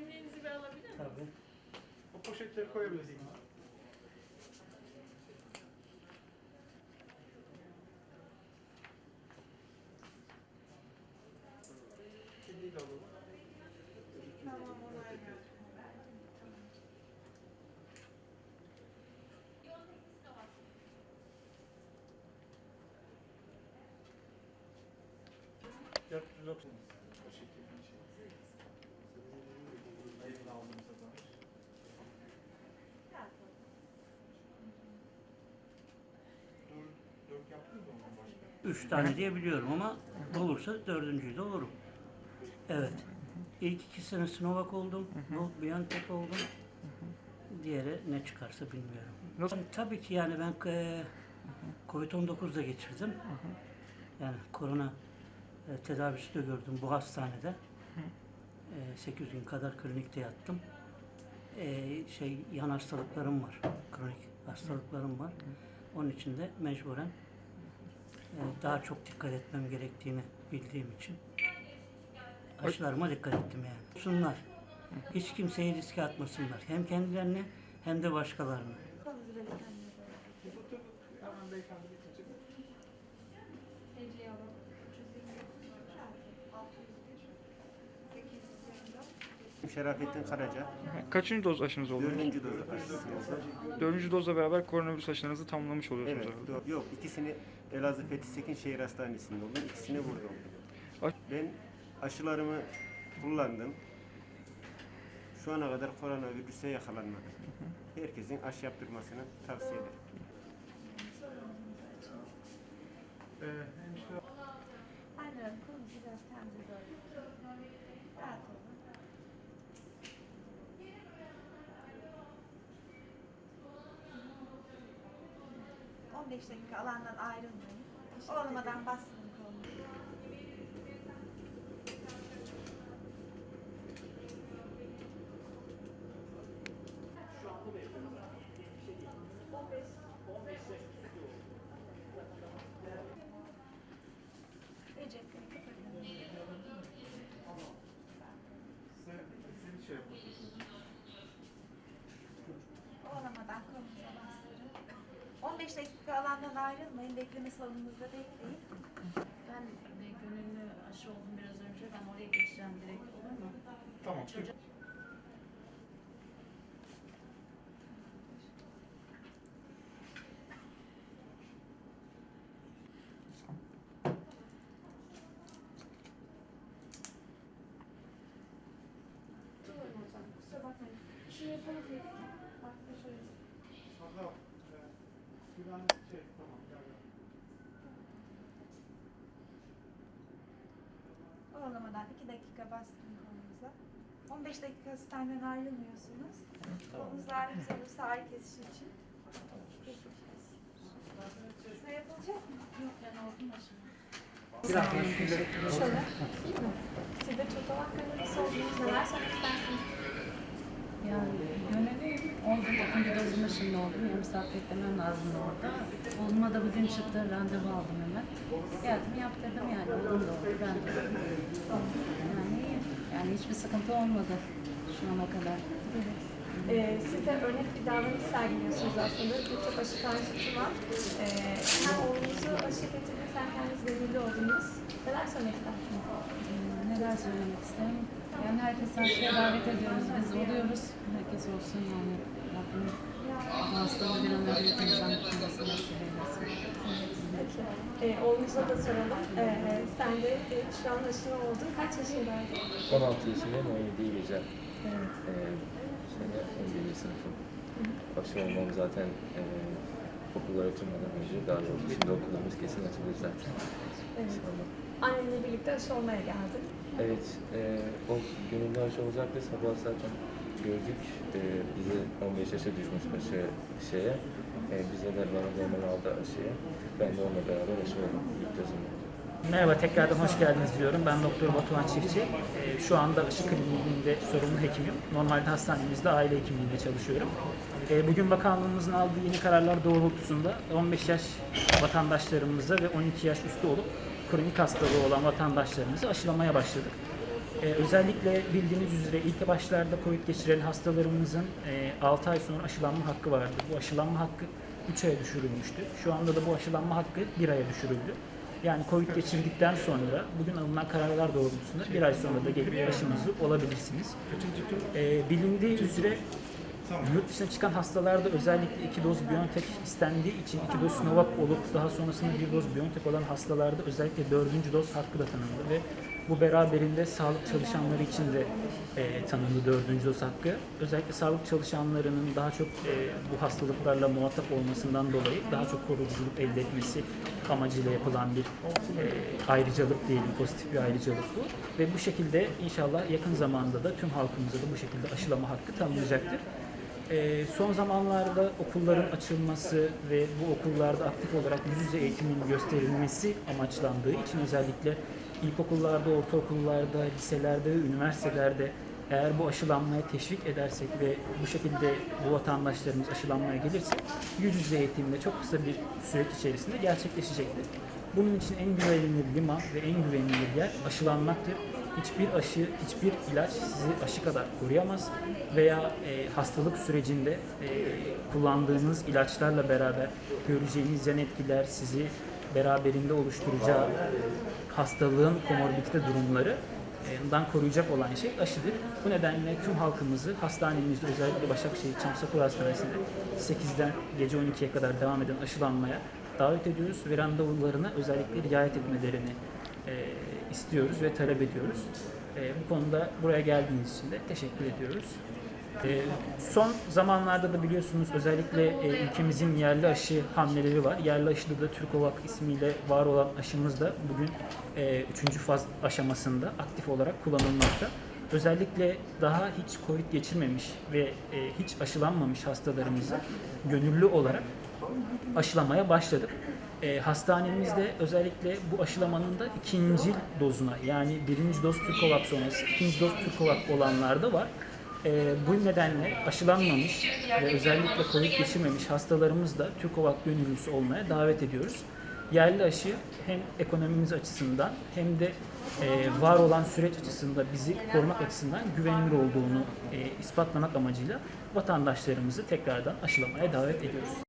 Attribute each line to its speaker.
Speaker 1: Kimliğinizi bir alabilir miyim?
Speaker 2: Tabii.
Speaker 3: O poşetleri koyabilirsin. Kediyi de alalım.
Speaker 4: Tamam onay.
Speaker 3: Dört yüz doksan. Poşeti bir şey. Ayıpla aldığımıza dair. Dört, dört yaptınız mı ondan başka?
Speaker 2: Üç tane diye biliyorum ama olursa dördüncüyü de olurum. Evet. İlk iki sene Sinovac oldum. Bu Biontech oldum. Diğeri ne çıkarsa bilmiyorum.
Speaker 3: Nasıl?
Speaker 2: Tabii ki yani ben e, Covid-19 da geçirdim. Yani korona e, tedavisi de gördüm bu hastanede. E, 8 gün kadar klinikte yattım. E, şey yan hastalıklarım var. Kronik hastalıklarım var. Onun için de mecburen daha çok dikkat etmem gerektiğini bildiğim için aşılarıma dikkat ettim yani. Sunlar. Hiç kimseyi riske atmasınlar. Hem kendilerini hem de başkalarını.
Speaker 4: Konuzu böyle kendine böyle.
Speaker 3: Bir tutup hemen beyefendi getirecek.
Speaker 4: Hediye alalım. 601, 824,
Speaker 5: Şerafettin Karaca,
Speaker 6: Kaçıncı doz aşınız oldu?
Speaker 5: dördüncü doz aşısı oldu.
Speaker 6: Dördüncü dozla beraber koronavirüs aşılarınızı tamamlamış oluyorsunuz
Speaker 5: Evet,
Speaker 6: herhalde.
Speaker 5: yok ikisini Elazığ Fethi Sekin Şehir Hastanesi'nde oldum. İkisini
Speaker 6: vurdum.
Speaker 5: Ben aşılarımı kullandım. Şu ana kadar koronavirüse yakalanmadım. Herkesin aşı yaptırmasını tavsiye ederim.
Speaker 3: Ee,
Speaker 4: Aynen, kolu biraz temiz oldu. Rahat ol. 15 dakika alandan ayrılmayın. Olmadan basın. Alandan ayrılmayın. Bekleme salonunuzda bekleyin.
Speaker 1: Ben de gönüllü aşı oldum biraz önce. Ben oraya geçeceğim direkt olur mu?
Speaker 3: Tamam.
Speaker 1: Çocuk.
Speaker 4: Kusura bakmayın. Şu yapalım. Bak şöyle.
Speaker 3: Hazal. Güven şey tamam.
Speaker 4: 2 dakika bastırın kolunuza. 15 dakika hastaneden ayrılmıyorsunuz. Kolunuz ağrınız olursa ağrı kesici için. Size yapılacak mı?
Speaker 1: yok ben oldum aşımı.
Speaker 4: Şöyle. Siz de çocuğa hakkında sorduğunuz neler söylemek istersiniz?
Speaker 7: Yani gönüllüyüm. Oldum. ikinci dozuma şimdi oldum. Yarım saat beklemem lazım orada. Oğluma da bugün çıktı. Randevu aldım hemen. Geldim yaptırdım yani. Oğlum da oldu. Ben de oldum. Yani iyiyim. Yani hiçbir sıkıntı olmadı şu ana kadar.
Speaker 8: Ee, siz de örnek bir davranış sergiliyorsunuz aslında. Birçok aşı karşıtı var. Ee, hem oğlunuzu aşı getirdiniz hem kendiniz gönüllü oldunuz. Neler söylemek istersiniz?
Speaker 7: Ee, Neler söylemek isterim? Yani herkes aşıya davet ediyoruz. Biz oluyoruz. Herkes olsun yani. Rabbim hastalığı bir an önce kurtulmasını nasip eylesin.
Speaker 8: Peki. Ee, oğlunuza da soralım. Ee, sen de e, şu an aşını oldun. Kaç yaşındaydın?
Speaker 9: 16 yaşındayım, 17'yi gireceğim.
Speaker 8: Evet.
Speaker 9: Ee, sene 11. sınıfım. Başı olmam zaten e, okullar açılmadan önce daha doğrusu şimdi okullarımız kesin açılır zaten.
Speaker 8: evet.
Speaker 9: İnşallah.
Speaker 8: Annenle birlikte aşı olmaya geldin.
Speaker 9: Evet, e, o gönüllü aşı olacak ve sabah zaten gördük. E, bize 15 yaşa düşmüş aşı şeye. E, bize de bana da hemen aldı aşıya. Ben de onunla beraber aşı oldum. İlk.
Speaker 10: Merhaba, tekrardan hoş geldiniz diyorum. Ben Doktor Batuhan Çiftçi. Ee, Şu anda Işık Kliniğinde sorumlu hekimim. Normalde hastanemizde aile hekimliğinde çalışıyorum. Ee, Bugün bakanlığımızın aldığı yeni kararlar doğrultusunda 15 yaş vatandaşlarımıza ve 12 yaş üstü olup kronik hastalığı olan vatandaşlarımızı aşılamaya başladık. Ee, özellikle bildiğiniz üzere ilk başlarda COVID geçiren hastalarımızın e, 6 ay sonra aşılanma hakkı vardı. Bu aşılanma hakkı 3 aya düşürülmüştü. Şu anda da bu aşılanma hakkı 1 aya düşürüldü. Yani COVID geçirdikten sonra bugün alınan kararlar doğrultusunda bir ay sonra da gelip aşınızı olabilirsiniz. Ee, bilindiği üzere Yurt dışına çıkan hastalarda özellikle iki doz Biontech istendiği için iki doz Sinovac olup daha sonrasında bir doz Biontech olan hastalarda özellikle dördüncü doz hakkı da tanındı ve bu beraberinde sağlık çalışanları için de e, tanındı dördüncü doz hakkı. Özellikle sağlık çalışanlarının daha çok e, bu hastalıklarla muhatap olmasından dolayı daha çok koruyuculuk elde etmesi amacıyla yapılan bir e, ayrıcalık diyelim, pozitif bir ayrıcalık bu. Ve bu şekilde inşallah yakın zamanda da tüm halkımıza da bu şekilde aşılama hakkı tanınacaktır. Ee, son zamanlarda okulların açılması ve bu okullarda aktif olarak yüz yüze eğitimin gösterilmesi amaçlandığı için özellikle ilkokullarda, ortaokullarda, liselerde ve üniversitelerde eğer bu aşılanmaya teşvik edersek ve bu şekilde bu vatandaşlarımız aşılanmaya gelirse yüz yüze eğitimde çok kısa bir süreç içerisinde gerçekleşecektir. Bunun için en güvenilir liman ve en güvenilir yer aşılanmaktır. Hiçbir aşı, hiçbir ilaç sizi aşı kadar koruyamaz veya e, hastalık sürecinde e, kullandığınız ilaçlarla beraber göreceğiniz yan etkiler sizi beraberinde oluşturacağı hastalığın komorbidite durumları e, dan koruyacak olan şey aşıdır. Bu nedenle tüm halkımızı hastanemizde özellikle Başakşehir Çamsakur Hastanesi'nde 8'den gece 12'ye kadar devam eden aşılanmaya davet ediyoruz ve randevularına özellikle riayet etmelerini e, istiyoruz ve talep ediyoruz. E, bu konuda buraya geldiğiniz için de teşekkür ediyoruz. E, son zamanlarda da biliyorsunuz özellikle e, ülkemizin yerli aşı hamleleri var. Yerli aşıda da Türkovak ismiyle var olan aşımız da bugün e, üçüncü faz aşamasında aktif olarak kullanılmakta. Özellikle daha hiç COVID geçirmemiş ve e, hiç aşılanmamış hastalarımızı gönüllü olarak aşılamaya başladık. E, hastanemizde özellikle bu aşılamanın da ikinci dozuna yani birinci doz Türkovak sonrası ikinci doz Türkovak olanlar da var. E, bu nedenle aşılanmamış ve özellikle COVID geçirmemiş hastalarımız da Türkovak gönüllüsü olmaya davet ediyoruz. Yerli aşı hem ekonomimiz açısından hem de e, var olan süreç açısından bizi korumak açısından güvenilir olduğunu e, ispatlamak amacıyla vatandaşlarımızı tekrardan aşılamaya davet ediyoruz.